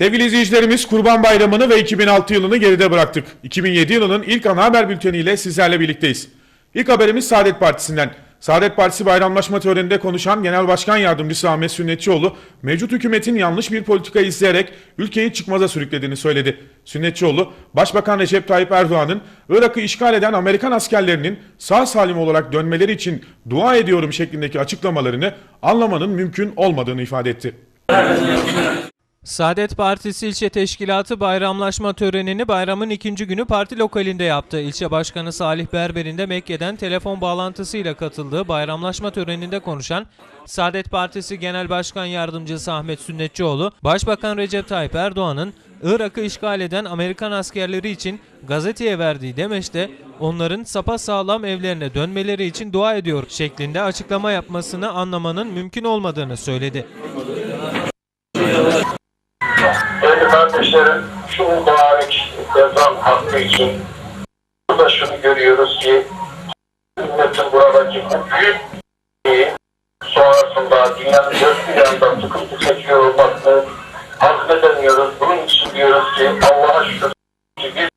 Sevgili izleyicilerimiz Kurban Bayramı'nı ve 2006 yılını geride bıraktık. 2007 yılının ilk ana haber bülteniyle sizlerle birlikteyiz. İlk haberimiz Saadet Partisi'nden. Saadet Partisi bayramlaşma töreninde konuşan Genel Başkan Yardımcısı Ahmet Sünnetçioğlu, mevcut hükümetin yanlış bir politika izleyerek ülkeyi çıkmaza sürüklediğini söyledi. Sünnetçioğlu, Başbakan Recep Tayyip Erdoğan'ın Irak'ı işgal eden Amerikan askerlerinin sağ salim olarak dönmeleri için dua ediyorum şeklindeki açıklamalarını anlamanın mümkün olmadığını ifade etti. Saadet Partisi ilçe teşkilatı bayramlaşma törenini bayramın ikinci günü parti lokalinde yaptı. İlçe Başkanı Salih Berber'in de Mekke'den telefon bağlantısıyla katıldığı bayramlaşma töreninde konuşan Saadet Partisi Genel Başkan Yardımcısı Ahmet Sünnetçioğlu, Başbakan Recep Tayyip Erdoğan'ın Irak'ı işgal eden Amerikan askerleri için gazeteye verdiği demeçte onların sapasağlam evlerine dönmeleri için dua ediyor şeklinde açıklama yapmasını anlamanın mümkün olmadığını söyledi. Kardeşlerim, şu mübarek ezan hakkı için burada şunu görüyoruz ki ümmetin buradaki bu büyük sonrasında dünyanın dört bir yanda sıkıntı çekiyor olmasını hazmedemiyoruz. Bunun için diyoruz ki Allah'a şükür ki biz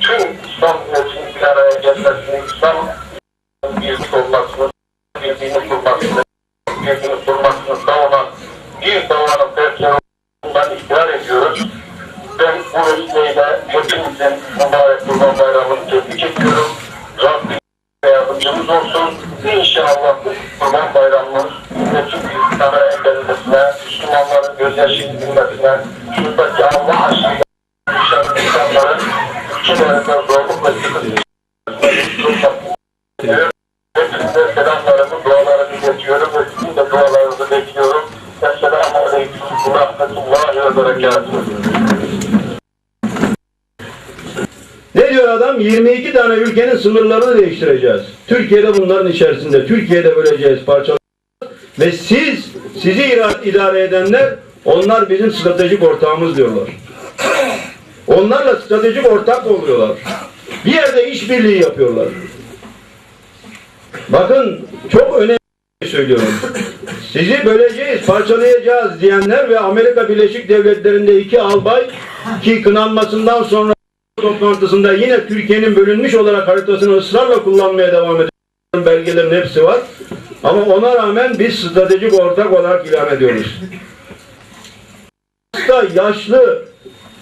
tüm İslam ümmetinin bir araya gelmesini, İslam birlik olmasını, birbirini kurmasını, birbirini kurmasını mübarek Kurban Bayramı'nı tebrik ediyorum. Rabbim yardımcımız olsun. İnşallah Kurban Bayramımız bir araya gelmesine, Müslümanların gözyaşı bilmesine, şuradaki Allah aşkıyla yaşayan insanların ülkelerinde zorluk ve sıkıntı Evet, Hepinize selamlarımı, dualarımı iletiyorum ve sizin de dualarınızı bekliyorum. Esselamu Aleyküm ve Rahmetullahi ve Berekatuhu. Adam? 22 tane ülkenin sınırlarını değiştireceğiz. Türkiye'de bunların içerisinde. Türkiye'de böleceğiz, parçalayacağız. Ve siz, sizi idare edenler, onlar bizim stratejik ortağımız diyorlar. Onlarla stratejik ortak oluyorlar. Bir yerde işbirliği yapıyorlar. Bakın çok önemli şey söylüyorum. Sizi böleceğiz, parçalayacağız diyenler ve Amerika Birleşik Devletleri'nde iki albay ki kınanmasından sonra toplantısında yine Türkiye'nin bölünmüş olarak haritasını ısrarla kullanmaya devam ediyor. Belgelerin hepsi var. Ama ona rağmen biz stratejik ortak olarak ilan ediyoruz. Hasta, yaşlı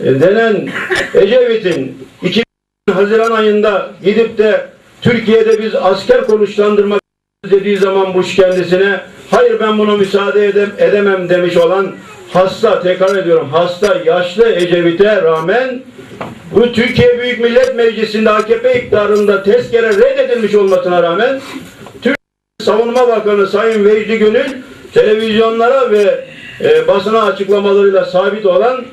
e, denen Ecevit'in 2000 Haziran ayında gidip de Türkiye'de biz asker konuşlandırmak dediği zaman Bush kendisine hayır ben bunu müsaade edem, edemem demiş olan hasta tekrar ediyorum hasta yaşlı Ecevit'e rağmen bu Türkiye Büyük Millet Meclisi'nde AKP iktidarında tezkere reddedilmiş olmasına rağmen Türk Savunma Bakanı Sayın Vecdi Gönül televizyonlara ve e, basına açıklamalarıyla sabit olan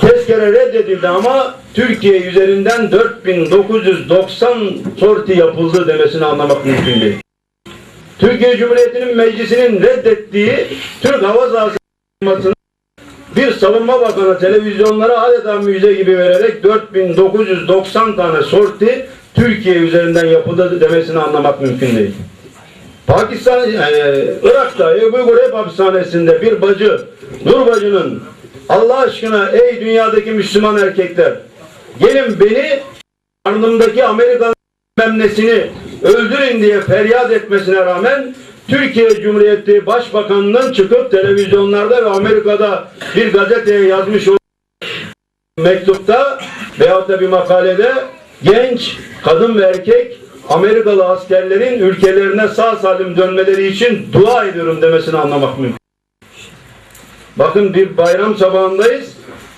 tezkere reddedildi ama Türkiye üzerinden 4990 sorti yapıldı demesini anlamak mümkün değil. Türkiye Cumhuriyeti'nin meclisinin reddettiği Türk Hava Sahası bir savunma bakanı televizyonlara adeta müjde gibi vererek 4990 tane sorti Türkiye üzerinden yapıldı demesini anlamak mümkün değil. Pakistan, e, Irak'ta Ebu Gureb hapishanesinde bir bacı, Nur bacının Allah aşkına ey dünyadaki Müslüman erkekler gelin beni karnımdaki Amerikan memnesini öldürün diye feryat etmesine rağmen Türkiye Cumhuriyeti Başbakanı'nın çıkıp televizyonlarda ve Amerika'da bir gazeteye yazmış olduğu mektupta veyahut da bir makalede genç kadın ve erkek Amerikalı askerlerin ülkelerine sağ salim dönmeleri için dua ediyorum demesini anlamak mümkün. Bakın bir bayram sabahındayız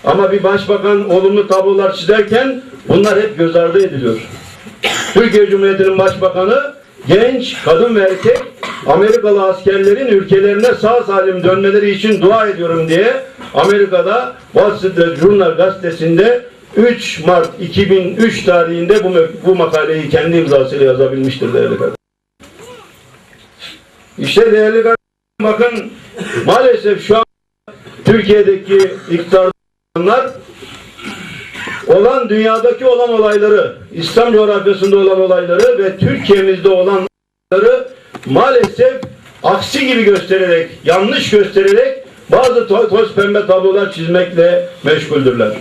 ama bir başbakan olumlu tablolar çizerken bunlar hep göz ardı ediliyor. Türkiye Cumhuriyeti'nin başbakanı genç, kadın ve erkek Amerikalı askerlerin ülkelerine sağ salim dönmeleri için dua ediyorum diye Amerika'da Wall Street Journal gazetesinde 3 Mart 2003 tarihinde bu, bu makaleyi kendi imzasıyla yazabilmiştir değerli kardeşim. İşte değerli kardeşim bakın maalesef şu an Türkiye'deki iktidarlar olan dünyadaki olan olayları, İslam coğrafyasında olan olayları ve Türkiye'mizde olanları maalesef aksi gibi göstererek, yanlış göstererek bazı to- toz pembe tablolar çizmekle meşguldürler.